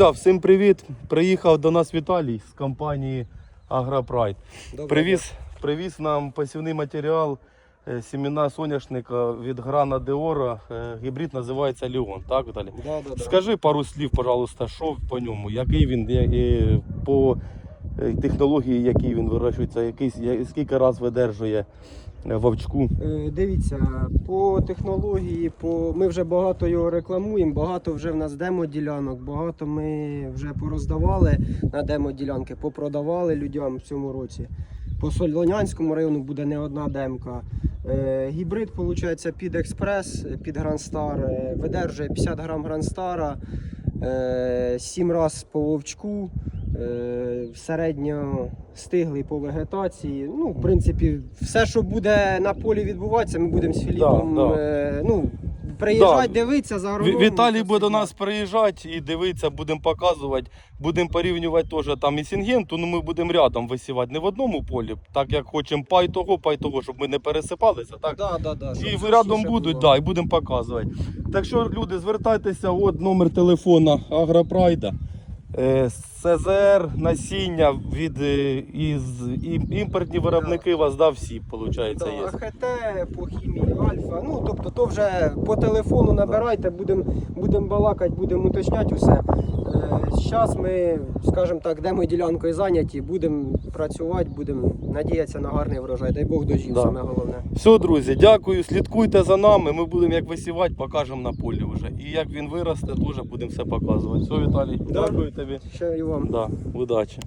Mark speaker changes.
Speaker 1: Да, всім привіт. Приїхав до нас Віталій з компанії Агропрайд. Привіз, привіз нам посівний матеріал е, сімена соняшника від Грана Деора. Е, Гібрид називається Леон. Так, Віталій?
Speaker 2: Да, да, да.
Speaker 1: Скажи пару слів, пожалуйста, що по ньому, який він по е, технології, який він вирощується, який, скільки раз видержує вовчку.
Speaker 2: Е, Дивіться, по технології, по... ми вже багато його рекламуємо, багато вже в нас демо-ділянок, багато ми вже пороздавали на демо-ділянки, попродавали людям в цьому році. По Солонянському району буде не одна демка. Е, гібрид, виходить, під експрес, під Грандстар, е, видержує 50 грам Грандстара, е, 7 раз по вовчку, е, середньо стиглий по вегетації. Ну, в принципі, все, що буде на полі відбуватися, ми будемо з Філіпом
Speaker 1: да.
Speaker 2: е, ну, приїжджати,
Speaker 1: Да.
Speaker 2: дивитися за
Speaker 1: Ві-
Speaker 2: агрономом.
Speaker 1: Віталій буде до нас приїжджати і дивитися, будемо показувати, будемо порівнювати теж там і сінгенту, ну ми будемо рядом висівати, не в одному полі, так як хочемо пай того, пай того, щоб ми не пересипалися. Так?
Speaker 2: Да, да, да, щоб
Speaker 1: І
Speaker 2: зручніше
Speaker 1: рядом будуть,
Speaker 2: було.
Speaker 1: да, і будемо показувати. Так що, люди, звертайтеся, от номер телефона Агропрайда. Е, СЗР, насіння від е, із, імпортні виробники вас да, всі, виходить, є.
Speaker 2: АХТ, по хімії, альфа. Ну, тобто, то вже по телефону набирайте, будемо будем балакати, будемо уточняти усе. Зараз ми, скажімо так, де ми ділянкою зайняті, будемо працювати, будемо надіятися на гарний врожай. Дай Бог дожив,
Speaker 1: Да.
Speaker 2: саме головне.
Speaker 1: Все, друзі, дякую. Слідкуйте за нами. Ми будемо як висівати, покажемо на полі вже. І як він виросте, теж будемо все показувати. Все, Віталій,
Speaker 2: Да.
Speaker 1: дякую тобі.
Speaker 2: Ще вам.
Speaker 1: Да, удачі.